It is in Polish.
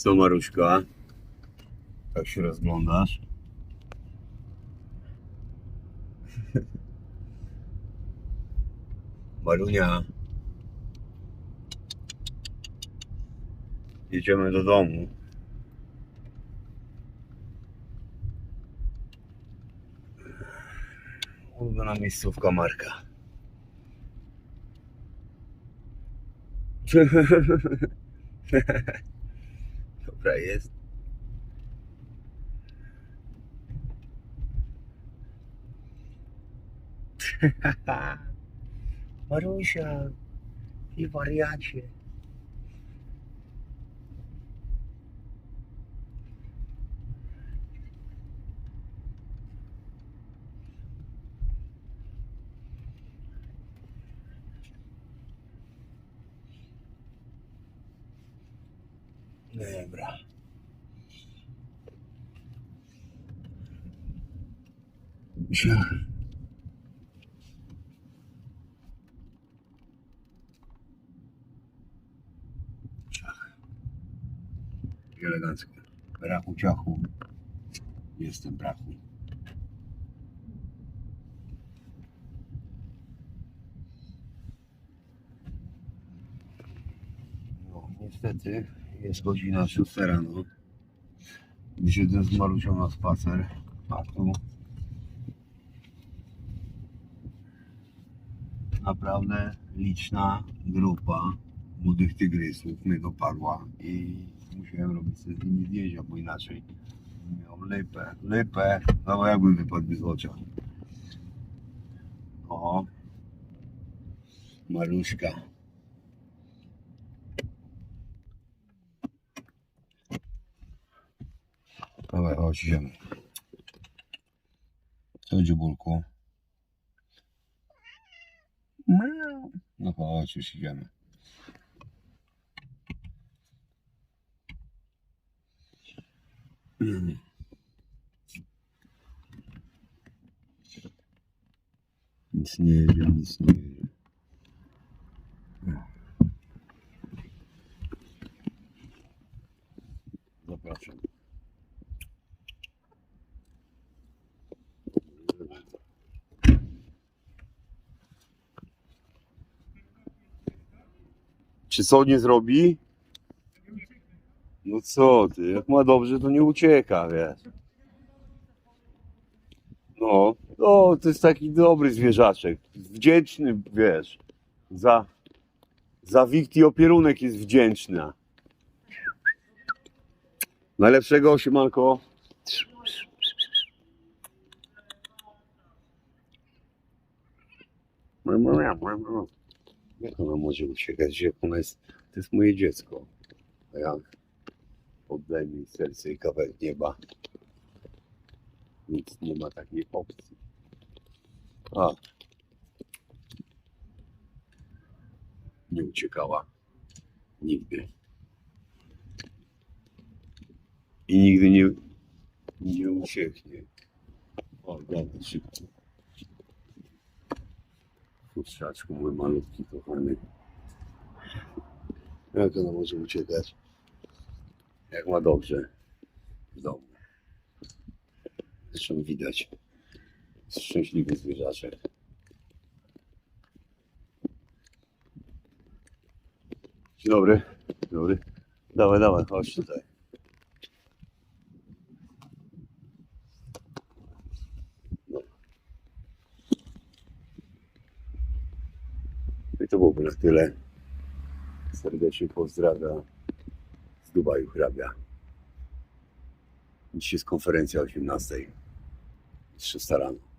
Co Maruśka? Jak się rozglądasz? Marunia. Jedziemy do domu. Ulubiona miejscówka Marka. Jest. Marusia, i wariacie. Dobra. Ciach. Elegancko. Brachu ciachu. Jestem brachu. No, niestety jest godzina 6 rano. Wyszedłem z Marusią na spacer. A tu naprawdę liczna grupa młodych tygrysów mnie dopadła i musiałem robić sobie z nimi zdjęcia, bo inaczej miał lypę, lypę, no jakby wypadł z oczu. O, Maruśka. Dawaj, chodź, idziemy. Co, dziubulku? No chodź, już idziemy. Nic nie jedzie, nic nie jedzie. Czy co nie zrobi? No co ty, jak ma dobrze, to nie ucieka, wiesz. No, no, to jest taki dobry zwierzaczek. Wdzięczny, wiesz. Za, za wikt i opierunek jest wdzięczna. Najlepszego osimanko. Jak ona może uciekać? Jak ona jest, to jest moje dziecko. A jak oddaj mi serce i kawałek nieba. Nic nie ma takiej opcji. A. Nie uciekała. Nigdy. I nigdy nie, nie ucieknie. O, dobra, szybko. Kurczaczku, mój malutki kochany. Jak ona może uciekać? Jak ma dobrze w domu. Zresztą widać. Szczęśliwy zwierzaczek. Dzień dobry. Dzień dobry. Dawaj, dawaj, chodź tutaj. To byłoby na tyle. Serdecznie pozdrawiam z Dubaju hrabia. Dziś jest konferencja o 18. 300 rano.